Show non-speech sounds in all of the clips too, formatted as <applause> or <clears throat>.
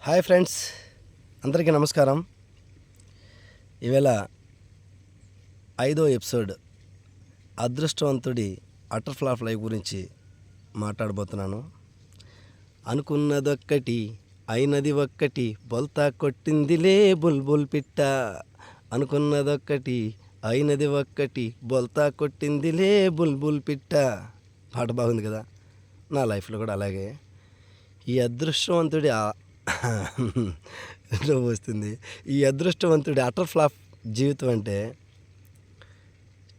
Hi friends అందరికీ నమస్కారం. ఈవేళ ఐదో ఎపిసోడ్ అదృష్టవంతుడి అటర్ ఫ్లాప్ లైఫ్ గురించి మాట్లాడబోతున్నాను. అనుకున్నదొక్కటి అయినది ఒక్కటి బొల్తా కొట్టిందిలే బుల్బుల్ పిట్ట. అనుకున్నదొక్కటి అయినది ఒక్కటి బొల్తా కొట్టిందిలే బుల్బుల్ పిట్ట. పాట బాగుంది కదా? నా లైఫ్లో కూడా అలాగే. ఈ అదృష్టవంతుడి నవ్వు వస్తుంది ఈ అదృష్టవంతుడి అటర్ ఫ్లాప్ జీవితం అంటే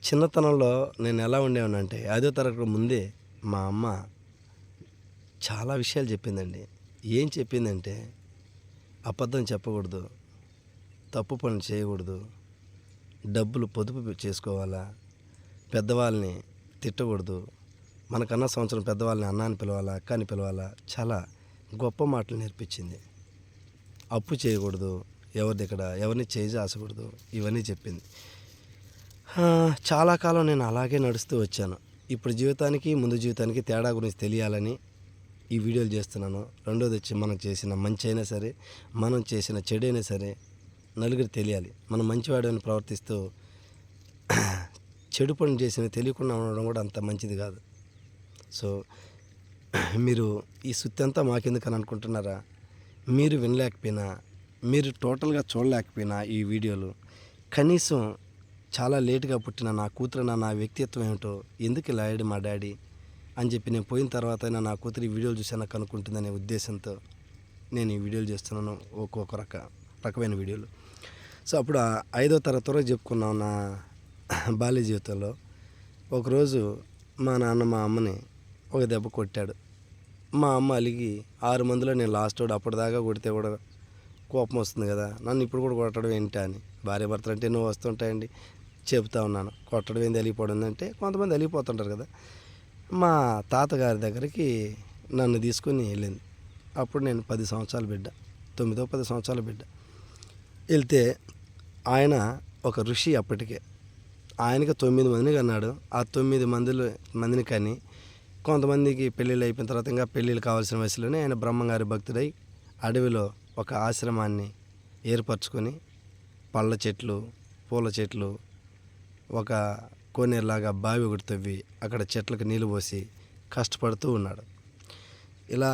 చిన్నతనంలో నేను ఎలా ఉండేవానంటే ఐదో తరగతి ముందే మా అమ్మ చాలా విషయాలు చెప్పిందండి. ఏం చెప్పిందంటే అబద్ధం చెప్పకూడదు తప్పు పనులు చేయకూడదు డబ్బులు పొదుపు చేసుకోవాలా పెద్దవాళ్ళని తిట్టకూడదు మనకన్నా సంవత్సరం పెద్దవాళ్ళని అన్నాని పిలవాలా అక్కని పిలవాలా చాలా గొప్ప మాటలు నేర్పించింది. అప్పు చేయకూడదు ఎవరి దగ్గర ఎవరిని చేయి ఆసకూడదు ఇవన్నీ చెప్పింది. చాలా కాలం నేను అలాగే నడుస్తూ వచ్చాను. ఇప్పుడు జీవితానికి ముందు జీవితానికి తేడా గురించి తెలియాలని ఈ వీడియోలు చేస్తున్నాను. రెండోది వచ్చి మనం చేసిన మంచి అయినా సరే మనం చేసిన చెడైనా సరే నలుగురు తెలియాలి. మనం మంచివాడని ప్రవర్తిస్తూ చెడు పని చేసిన తెలియకుండా ఉండడం కూడా అంత మంచిది కాదు. సో మీరు ఈ సుత్తి అంతా మాకెందుకని అనుకుంటున్నారా? మీరు వినలేకపోయినా మీరు టోటల్గా చూడలేకపోయినా ఈ వీడియోలు కనీసం చాలా లేటుగా పుట్టిన నా కూతురు నా వ్యక్తిత్వం ఏమిటో ఎందుకు ఇలా మా డాడీ? అని చెప్పి నేను పోయిన తర్వాత అయినా నా కూతురు ఈ వీడియోలు చూసి నాకు అనుకుంటుందనే ఉద్దేశంతో నేను ఈ వీడియోలు చేస్తున్నాను ఒక్కొక్క రక రకమైన వీడియోలు. సో అప్పుడు ఐదో తరగతిలో వరకు చెప్పుకున్నాం నా బాల్య జీవితంలో. ఒకరోజు మా నాన్న మా అమ్మని ఒక దెబ్బ కొట్టాడు. మా అమ్మ అలిగి ఆరు మందిలో నేను లాస్ట్ వాడు అప్పటిదాకా కొడితే కూడా కోపం వస్తుంది కదా. నన్ను ఇప్పుడు కూడా కొట్టడం ఏంటా అని. భార్య భర్తలు అంటే ఎన్నో వస్తుంటాయండి. చెబుతా ఉన్నాను. కొట్టడం ఏంది? అలిగిపోవడం అంటే కొంతమంది అలిగిపోతుంటారు కదా. మా తాతగారి దగ్గరికి నన్ను తీసుకొని వెళ్ళింది. అప్పుడు నేను పది సంవత్సరాల బిడ్డ. తొమ్మిదో పది సంవత్సరాల బిడ్డ. వెళ్తే ఆయన ఒక ఋషి అప్పటికే. ఆయనకి తొమ్మిది మందిని కన్నాడు. ఆ తొమ్మిది మందిలో మందిని కని కొంతమందికి పెళ్ళిళ్ళు అయిపోయిన తర్వాత ఇంకా పెళ్ళిళ్ళు కావాల్సిన వయసులోనే ఆయన బ్రహ్మంగారి భక్తుడై అడవిలో ఒక ఆశ్రమాన్ని ఏర్పరచుకొని పళ్ళ చెట్లు పూల చెట్లు ఒక కోనేరులాగా బావి ఒకటి తవ్వి అక్కడ చెట్లకు నీళ్ళు పోసి కష్టపడుతూ ఉన్నాడు. ఇలా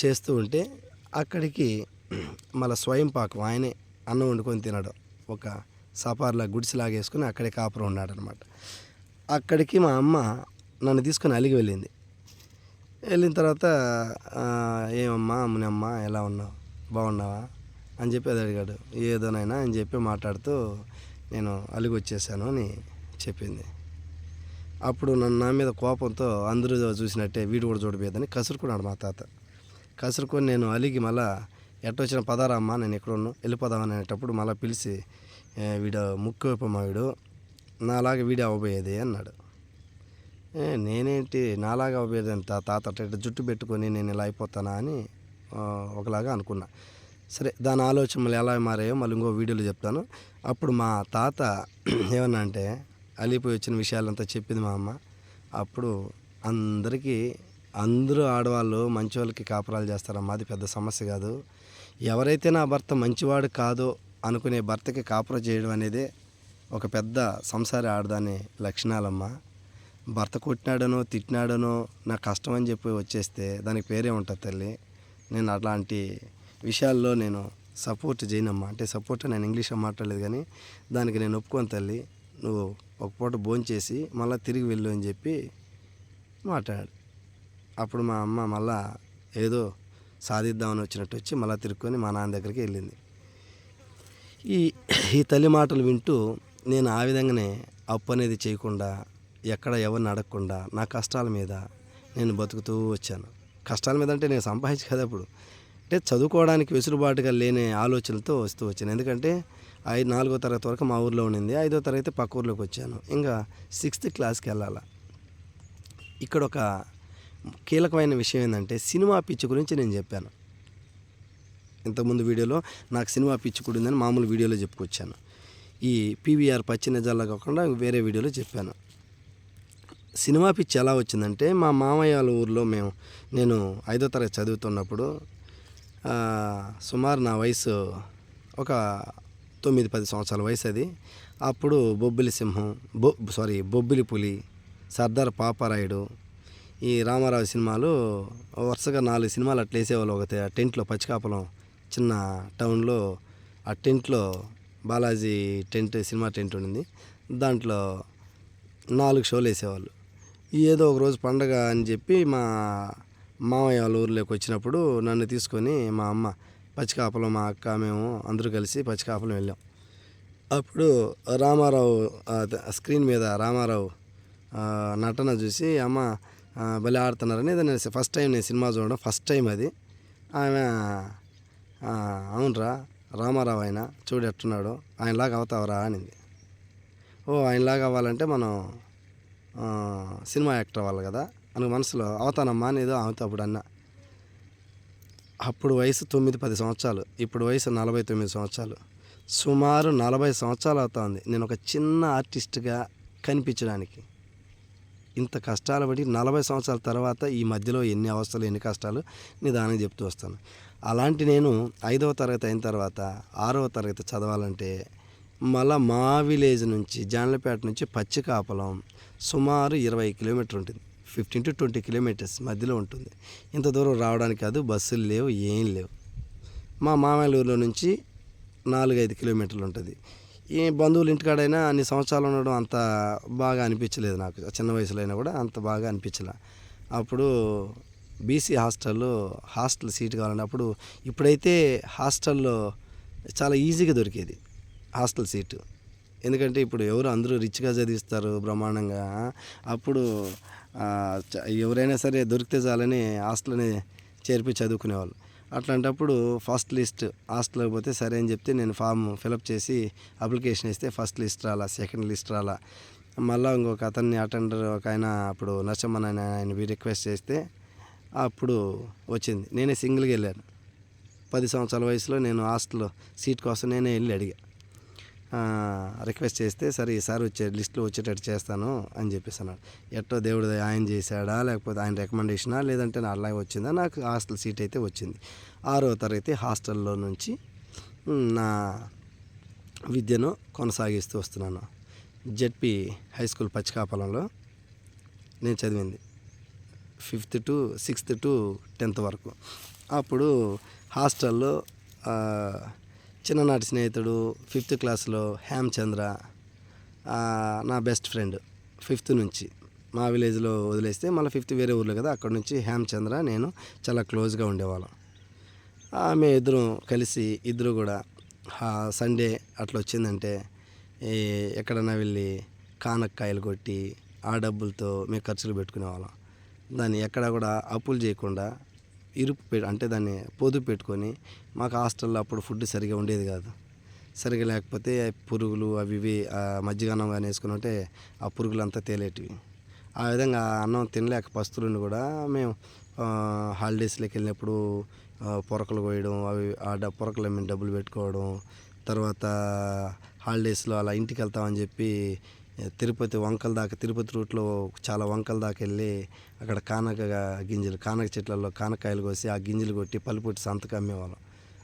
చేస్తూ ఉంటే అక్కడికి మళ్ళీ స్వయం పాకం ఆయనే అన్నం వండుకొని తినడు. ఒక సపార్లా గుడిసెలాగా వేసుకుని అక్కడే కాపురం ఉన్నాడు అనమాట అక్కడికి మా అమ్మ నన్ను తీసుకొని అలిగి వెళ్ళింది. వెళ్ళిన తర్వాత ఏమమ్మా అమ్మనమ్మ ఎలా ఉన్నావు? బాగున్నావా? అని చెప్పి అది అడిగాడు. ఏదోనైనా అని చెప్పి మాట్లాడుతూ నేను అలిగి వచ్చేసాను అని చెప్పింది. అప్పుడు నన్ను నా మీద కోపంతో అందరూ చూసినట్టే వీడు కూడా చూడబోయేదని కసురుకున్నాడు మా తాత. కసురుకొని నేను అలిగి మళ్ళా ఎట్టొచ్చిన పదారమ్మా నేను ఎక్కడ వెళ్ళిపోదామని అనేటప్పుడు మళ్ళీ పిలిచి వీడు ముక్కు వైపమ్మా వీడు? నాలాగా వీడే అవ్వబోయేది అన్నాడు. నేనేంటి? నాలాగా అవ్వబోయేది తాత అట్ట జుట్టు పెట్టుకొని నేను ఇలా అయిపోతానా అని ఒకలాగా అనుకున్నా. సరే దాని ఆలోచన మళ్ళీ ఎలా మారాయో మళ్ళీ ఇంకో వీడియోలో చెప్తాను. అప్పుడు మా తాత <clears throat> ఏమన్నా అంటే అలిపోయి వచ్చిన విషయాలంతా చెప్పింది మా అమ్మ. అప్పుడు అందరికీ అందరూ ఆడవాళ్ళు మంచి వాళ్ళకి కాపురాలు చేస్తారమ్మా అది పెద్ద సమస్య కాదు. ఎవరైతే నా భర్త మంచివాడు కాదో అనుకునే భర్తకి కాపురం చేయడం అనేది ఒక పెద్ద సంసారి ఆడదాని లక్షణాలమ్మా. భర్త కొట్టినాడనో తిట్టినాడనో నాకు కష్టం అని చెప్పి వచ్చేస్తే దానికి పేరే ఉంటుంది తల్లి. నేను అట్లాంటి విషయాల్లో నేను సపోర్ట్ చేయనమ్మా. అంటే సపోర్ట్ నేను ఇంగ్లీష్లో మాట్లాడలేదు కానీ దానికి నేను ఒప్పుకోను తల్లి. నువ్వు ఒక పూట భోంచేసి మళ్ళీ తిరిగి వెళ్ళు అని చెప్పి మాట్లాడాడు అప్పుడు మా అమ్మ మళ్ళా ఏదో సాధిద్దామని వచ్చినట్టు వచ్చి మళ్ళీ తిరుక్కొని మా నాన్న దగ్గరికి వెళ్ళింది. ఈ ఈ తల్లి మాటలు వింటూ నేను ఆ విధంగానే అప్పు అనేది చేయకుండా ఎక్కడ ఎవరిని అడగకుండా నా కష్టాల మీద నేను బతుకుతూ వచ్చాను. కష్టాల మీద అంటే నేను సంపాదించు కదా అప్పుడు అంటే చదువుకోవడానికి వెసులుబాటుగా లేని ఆలోచనలతో వస్తూ వచ్చాను. ఎందుకంటే ఐదు నాలుగో తరగతి వరకు మా ఊర్లో ఉండింది. ఐదో తరగతి పక్క ఊర్లోకి వచ్చాను. ఇంకా సిక్స్త్ క్లాస్కి వెళ్ళాల. ఇక్కడ ఒక కీలకమైన విషయం ఏంటంటే సినిమా పిచ్చి గురించి నేను చెప్పాను. ఇంతకుముందు వీడియోలో నాకు సినిమా పిచ్చి కూడా ఉందని మామూలు వీడియోలో చెప్పుకొచ్చాను. ఈ పీవీఆర్ పచ్చి నిజాల్లో కాకుండా వేరే వీడియోలో చెప్పాను. సినిమా పిచ్చి ఎలా వచ్చిందంటే మా మామయ్య వాళ్ళ ఊర్లో మేము నేను ఐదో తరగతి చదువుతున్నప్పుడు సుమారు నా వయసు ఒక తొమ్మిది పది సంవత్సరాల వయసు అది. అప్పుడు బొబ్బిలి సింహం బొ సారీ బొబ్బిలి పులి సర్దార్ పాపారాయుడు ఈ రామారావు సినిమాలు వరుసగా నాలుగు సినిమాలు అట్లా వేసేవాళ్ళు ఒక ఆ టెంట్లో పచ్చికాపలం చిన్న టౌన్లో ఆ టెంట్లో బాలాజీ టెంట్ సినిమా టెంట్ ఉండింది. దాంట్లో నాలుగు షోలు వేసేవాళ్ళు. ఏదో ఒక రోజు పండగ అని చెప్పి మా మామయ్య వాళ్ళ ఊర్లోకి వచ్చినప్పుడు నన్ను తీసుకొని మా అమ్మ పచ్చికాపలం మా అక్క మేము అందరూ కలిసి పచ్చికాపలం వెళ్ళాం. అప్పుడు రామారావు స్క్రీన్ మీద రామారావు నటన చూసి అమ్మ భలే ఆడుతున్నారని నేను ఫస్ట్ టైం నేను సినిమా చూడడం ఫస్ట్ టైం అది. ఆమె అవునరా రామారావు ఆయన చూడట్టున్నాడు ఆయనలాగా అవుతావరా అనింది. ఓ ఆయనలాగా అవ్వాలంటే మనం సినిమా యాక్టర్ వాళ్ళు కదా అని మనసులో అవుతానమ్మా అని ఏదో అప్పుడు అన్న. అప్పుడు వయసు తొమ్మిది పది సంవత్సరాలు. ఇప్పుడు వయసు నలభై తొమ్మిది సంవత్సరాలు. సుమారు నలభై సంవత్సరాలు అవుతుంది నేను ఒక చిన్న ఆర్టిస్ట్గా కనిపించడానికి. ఇంత కష్టాలు పడి నలభై సంవత్సరాల తర్వాత ఈ మధ్యలో ఎన్ని అవస్థలు ఎన్ని కష్టాలు నిదానం చెప్తూ వస్తాను. అలాంటి నేను ఐదవ తరగతి అయిన తర్వాత ఆరవ తరగతి చదవాలంటే మళ్ళా మా విలేజ్ నుంచి జాన్లపేట నుంచి పచ్చికాపలం సుమారు ఇరవై కిలోమీటర్ ఉంటుంది. ఫిఫ్టీన్ టు ట్వంటీ కిలోమీటర్స్ మధ్యలో ఉంటుంది. ఇంత దూరం రావడానికి కాదు బస్సులు లేవు ఏం లేవు. మా మామయ్య ఊర్లో నుంచి నాలుగైదు కిలోమీటర్లు ఉంటుంది. ఈ బంధువులు ఇంటికాడైనా అన్ని సంవత్సరాలు ఉండడం అంత బాగా అనిపించలేదు నాకు. చిన్న వయసులో అయినా కూడా అంత బాగా అనిపించలే. అప్పుడు బీసీ హాస్టల్లో హాస్టల్ సీట్ కావాలంటే అప్పుడు ఇప్పుడైతే హాస్టల్లో చాలా ఈజీగా దొరికేది. Hostel seat. ఎందుకంటే ఇప్పుడు ఎవరు అందరూ రిచ్గా చదివిస్తారు బ్రహ్మాండంగా అప్పుడు చ- ఎవరైనా సరే దొరికితే చాలని హాస్టల్ని చేర్పి చదువుకునేవాళ్ళు. అట్లాంటప్పుడు ఫస్ట్ లిస్ట్ హాస్టల్కి పోతే సరే అని చెప్తే నేను ఫామ్ ఫిలప్ చేసి అప్లికేషన్ ఇస్తే ఫస్ట్ లిస్ట్ రాలా సెకండ్ లిస్ట్ రాలా. మళ్ళీ ఇంకొక అతన్ని అటెండర్ ఒక ఆయన అప్పుడు నచ్చమ్మని ఆయన ఆయన రిక్వెస్ట్ చేస్తే అప్పుడు వచ్చింది. నేనే సింగిల్గా వెళ్ళాను. పది సంవత్సరాల వయసులో నేను హాస్టల్లో సీట్ కోసం నేనే వెళ్ళి అడిగా. రిక్వెస్ట్ చేస్తే సరే ఈసారి వచ్చే లిస్టులో వచ్చేటట్టు చేస్తాను అని చెప్పేసి అన్నాడు. ఎట్టో దేవుడు ఆయన చేశాడా లేకపోతే ఆయన రికమెండేషనా లేదంటే నా అలాగే వచ్చిందా? నాకు హాస్టల్ సీట్ అయితే వచ్చింది. ఆరో తరగతి హాస్టల్లో నుంచి నా విద్యను కొనసాగిస్తూ వస్తున్నాను. జెడ్పి హై స్కూల్ పచ్చికాపలంలో నేను చదివింది. Fifth to sixth to tenth వరకు. అప్పుడు హాస్టల్లో చిన్ననాటి స్నేహితుడు ఫిఫ్త్ క్లాస్లో హేమచంద్ర నా బెస్ట్ ఫ్రెండ్ ఫిఫ్త్ నుంచి మా విలేజ్లో వదిలేస్తే మళ్ళీ ఫిఫ్త్ వేరే ఊర్లో కదా అక్కడ నుంచి హేమచంద్ర నేను చాలా క్లోజ్గా ఉండేవాళ్ళం. ఆమె ఇద్దరు కలిసి ఇద్దరు కూడా సండే అట్లా వచ్చిందంటే ఎక్కడన్నా వెళ్ళి కానక్కాయలు కొట్టి ఆ డబ్బులతో మేము ఖర్చులు పెట్టుకునేవాళ్ళం. దాన్ని ఎక్కడ కూడా అప్పులు చేయకుండా ఇరుపు పె అంటే దాన్ని పొదుపు పెట్టుకొని మాకు హాస్టల్లో అప్పుడు ఫుడ్ సరిగా ఉండేది కాదు. సరిగా లేకపోతే పురుగులు అవి ఇవి మజ్జిగన్నం కానీ వేసుకుని ఉంటే ఆ పురుగులు అంతా తేలేటివి. ఆ విధంగా అన్నం తినలేక పస్తులను కూడా మేము హాలిడేస్లోకి వెళ్ళినప్పుడు పొరకలు కోయడం అవి ఆ పొరకలు మేము డబ్బులు పెట్టుకోవడం తర్వాత హాలిడేస్లో అలా ఇంటికి వెళ్తామని చెప్పి తిరుపతి వంకల దాకా తిరుపతి రూట్లో చాలా వంకల దాకా వెళ్ళి అక్కడ కానక గింజలు కానక చెట్లలో కానకాయలు కోసి ఆ గింజలు కొట్టి పల్లిపొట్టి సంతకం అమ్మేవాళ్ళం.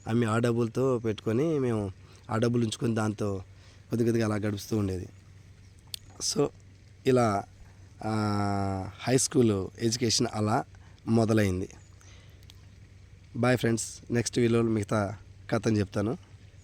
అమ్మి ఆ డబ్బులతో పెట్టుకొని మేము ఆ డబ్బులు ఉంచుకొని దాంతో కొద్ది కొద్దిగా అలా గడుపుతూ ఉండేది. సో ఇలా హై స్కూల్ ఎడ్యుకేషన్ అలా మొదలైంది. బాయ్ ఫ్రెండ్స్ నెక్స్ట్ వీలో మిగతా కథని చెప్తాను.